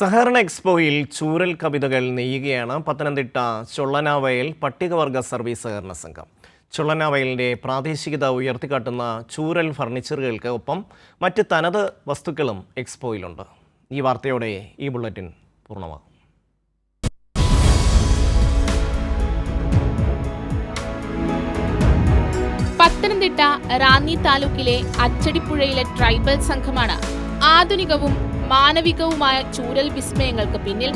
സഹകരണ എക്സ്പോയിൽ ചൂരൽ കവിതകൾ നെയ്യുകയാണ് പത്തനംതിട്ട ചൊള്ളനാവയൽ പട്ടികവർഗ സർവീസ് സഹകരണ സംഘം. ചൊള്ളനാവയലിന്റെ പ്രാദേശികത ഉയർത്തിക്കാട്ടുന്ന ചൂരൽ ഫർണിച്ചറുകൾക്ക് ഒപ്പം മറ്റ് തനത് വസ്തുക്കളും എക്സ്പോയിലുണ്ട്. ഈ വാർത്തയോടെ ഈ ബുള്ളറ്റിൻ പൂർണമാകും. പത്തനംതിട്ട റാന്നി താലൂക്കിലെ അച്ചടിപ്പുഴയിലെ ട്രൈബൽ സംഘമാണ് ആധുനികവും മാനവികവുമായ ചൂരൽ വിസ്മയങ്ങൾക്ക് പിന്നിൽ.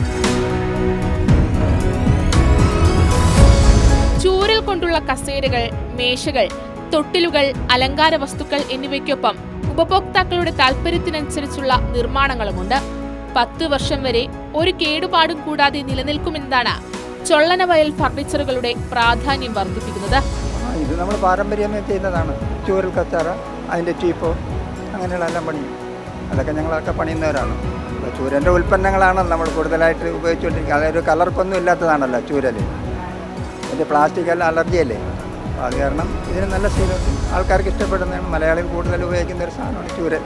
ചൂരൽ കൊണ്ടുള്ള കസേരകൾ മേശകൾ തൊട്ടിലുകൾ അലങ്കാര വസ്തുക്കൾ എന്നിവയ്ക്കൊപ്പം ഉപഭോക്താക്കളുടെ താൽപ്പര്യത്തിനനുസരിച്ചുള്ള നിർമ്മാണങ്ങളുമുണ്ട്. പത്ത് വർഷം വരെ ഒരു കേടുപാടും കൂടാതെ നിലനിൽക്കുമെന്നതാണ് ചൊള്ളനവയൽ ഫർണിച്ചറുകളുടെ പ്രാധാന്യം വർദ്ധിപ്പിക്കുന്നത്. ഇത് നമ്മൾ പാരമ്പര്യമായി ചെയ്യുന്നതാണ്. ചൂരൽ കച്ചാറ അതിന്റെ ടീപ്പോ അങ്ങനെയുള്ള എല്ലാം പണിയും അതൊക്കെ ഞങ്ങളൊക്കെ പണിയുന്നവരാണ്. ചൂരന്റെ ഉൽപ്പന്നങ്ങളാണ് നമ്മൾ കൂടുതലായിട്ട് ഉപയോഗിച്ചുകൊണ്ടിരിക്കുക അതൊരു കലർപ്പൊന്നും ഇല്ലാത്തതാണല്ലോ ചൂരൽ അതിന്റെ പ്ലാസ്റ്റിക് എല്ലാം അലർജിയല്ലേ അപ്പോൾ അത് കാരണം ഇതിന് നല്ല സ്ഥിരം ആൾക്കാർക്ക് ഇഷ്ടപ്പെടുന്നതാണ്. മലയാളികൾ കൂടുതൽ ഉപയോഗിക്കുന്ന ഒരു സാധനമാണ് ചൂരൽ.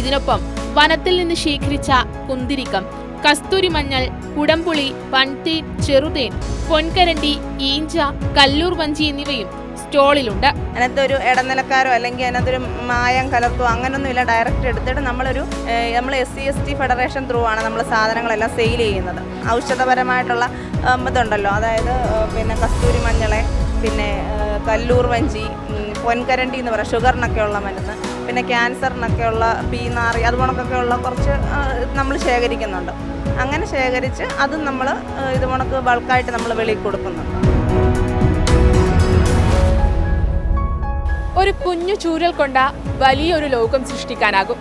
ഇതിനൊപ്പം വനത്തിൽ നിന്ന് ശേഖരിച്ച കുന്തിരിക്കം കസ്തൂരി മഞ്ഞൾ കുടംപുളി വൺതേൻ ചെറുതേൻ പൊൻകരണ്ടി ഈഞ്ച കല്ലൂർ വഞ്ചി എന്നിവയും സ്റ്റോളിലുണ്ട്. അതിനകത്ത് ഒരു ഇടനിലക്കാരോ അല്ലെങ്കിൽ അതിനകത്തൊരു മായം കലർത്തോ അങ്ങനൊന്നുമില്ല ഡയറക്റ്റ് എടുത്തിട്ട് നമ്മളൊരു നമ്മൾ S C S T federation through ആണ് നമ്മൾ സാധനങ്ങളെല്ലാം സെയിൽ ചെയ്യുന്നത്. ഔഷധപരമായിട്ടുള്ള ഇതുണ്ടല്ലോ. അതായത് പിന്നെ കസ്തൂരി മഞ്ഞളെ പിന്നെ കല്ലൂർ വഞ്ചി പൊൻകരണ്ടി എന്ന് പറയാം. ഷുഗറിനൊക്കെയുള്ള മരുന്ന്. പിന്നെ ക്യാൻസറിനൊക്കെയുള്ള പീനാറി അതുപോണക്കൊക്കെയുള്ള കുറച്ച് നമ്മൾ ശേഖരിക്കുന്നുണ്ട്. അങ്ങനെ ശേഖരിച്ച് അത് നമ്മൾ ഇതുപോണക്ക് ബൾക്കായിട്ട് നമ്മൾ വെളിയിൽ കൊടുക്കുന്നുണ്ട്. ഒരു കുഞ്ഞു ചൂരൽ കൊണ്ട വലിയൊരു ലോകം സൃഷ്ടിക്കാനാകും.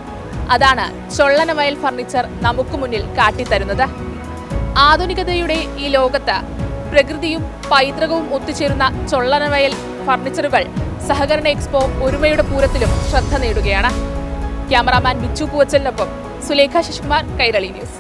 അതാണ് ചൊള്ളനവയൽ ഫർണിച്ചർ നമുക്ക് മുന്നിൽ കാട്ടിത്തരുന്നത്. ആധുനികതയുടെ ഈ ലോകത്ത് പ്രകൃതിയും പൈതൃകവും ഒത്തുചേരുന്ന ചൊള്ളനവയൽ ഫർണിച്ചറുകൾ സഹകരണ എക്സ്പോ ഒരുമയുടെ പൂരത്തിലും ശ്രദ്ധ നേടുകയാണ്. ക്യാമറാമാൻ ബിച്ചു പൂവച്ചലിനൊപ്പം സുലേഖ ശശികുമാർ കൈരളി ന്യൂസ്.